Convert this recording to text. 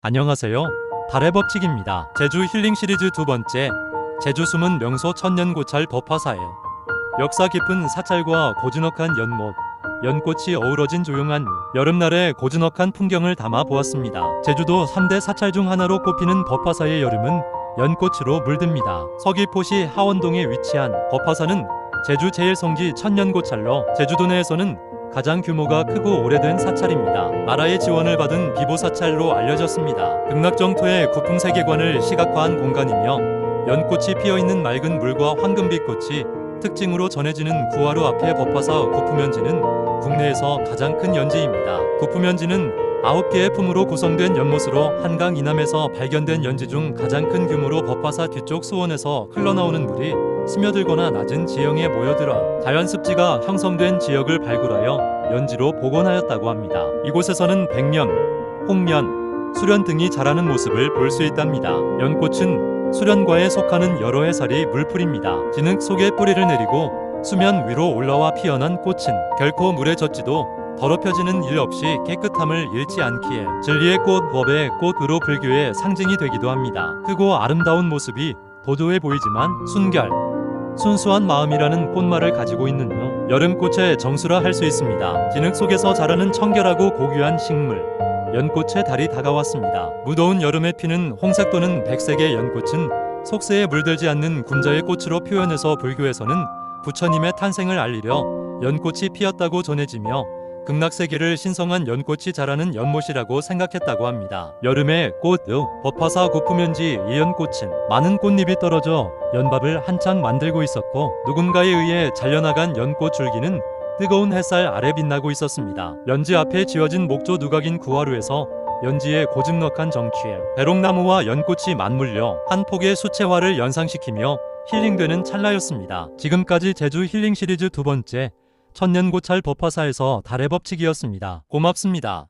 안녕하세요. 달의 법칙입니다. 제주 힐링 시리즈 두 번째 제주 숨은 명소 천년고찰 법화사예요. 역사 깊은 사찰과 고즈넉한 연못, 연꽃이 어우러진 조용한 여름날의 고즈넉한 풍경을 담아 보았습니다. 제주도 3대 사찰 중 하나로 꼽히는 법화사의 여름은 연꽃으로 물듭니다. 서귀포시 하원동에 위치한 법화사는 제주 제일성지 천년고찰로 제주도 내에서는 가장 규모가 크고 오래된 사찰입니다. 나라의 지원을 받은 비보 사찰로 알려졌습니다. 극락정토의 구품 세계관을 시각화한 공간이며 연꽃이 피어 있는 맑은 물과 황금빛 꽃이 특징으로 전해지는 구화로 앞의 법화사 구품연지는 국내에서 가장 큰 연지입니다. 구품연지는 9개의 품으로 구성된 연못으로 한강 이남에서 발견된 연지 중 가장 큰 규모로 법화사 뒤쪽 수원에서 흘러나오는 물이 스며들거나 낮은 지형에 모여들어 자연 습지가 형성된 지역을 발굴하여 연지로 복원하였다고 합니다. 이곳에서는 백년, 홍년, 수련 등이 자라는 모습을 볼 수 있답니다. 연꽃은 수련과에 속하는 여러 해살이 물풀입니다. 진흙 속에 뿌리를 내리고 수면 위로 올라와 피어난 꽃은 결코 물에 젖지도 더럽혀지는 일 없이 깨끗함을 잃지 않기에 진리의 꽃 법의 꽃으로 불교의 상징이 되기도 합니다. 크고 아름다운 모습이 도도해 보이지만 순결, 순수한 마음이라는 꽃말을 가지고 있는 후 여름꽃의 정수라 할 수 있습니다. 진흙 속에서 자라는 청결하고 고귀한 식물 연꽃의 달이 다가왔습니다. 무더운 여름에 피는 홍색 또는 백색의 연꽃은 속세에 물들지 않는 군자의 꽃으로 표현해서 불교에서는 부처님의 탄생을 알리려 연꽃이 피었다고 전해지며 극락세계를 신성한 연꽃이 자라는 연못이라고 생각했다고 합니다. 여름에 꽃, 의 법화사 고품연지 이 연꽃은 많은 꽃잎이 떨어져 연밥을 한창 만들고 있었고 누군가에 의해 잘려나간 연꽃 줄기는 뜨거운 햇살 아래 빛나고 있었습니다. 연지 앞에 지어진 목조 누각인 구화루에서 연지의 고즈넉한 정취에 배롱나무와 연꽃이 맞물려 한 폭의 수채화를 연상시키며 힐링되는 찰나였습니다. 지금까지 제주 힐링 시리즈 두 번째 천년고찰 법화사에서 달의 법칙이었습니다. 고맙습니다.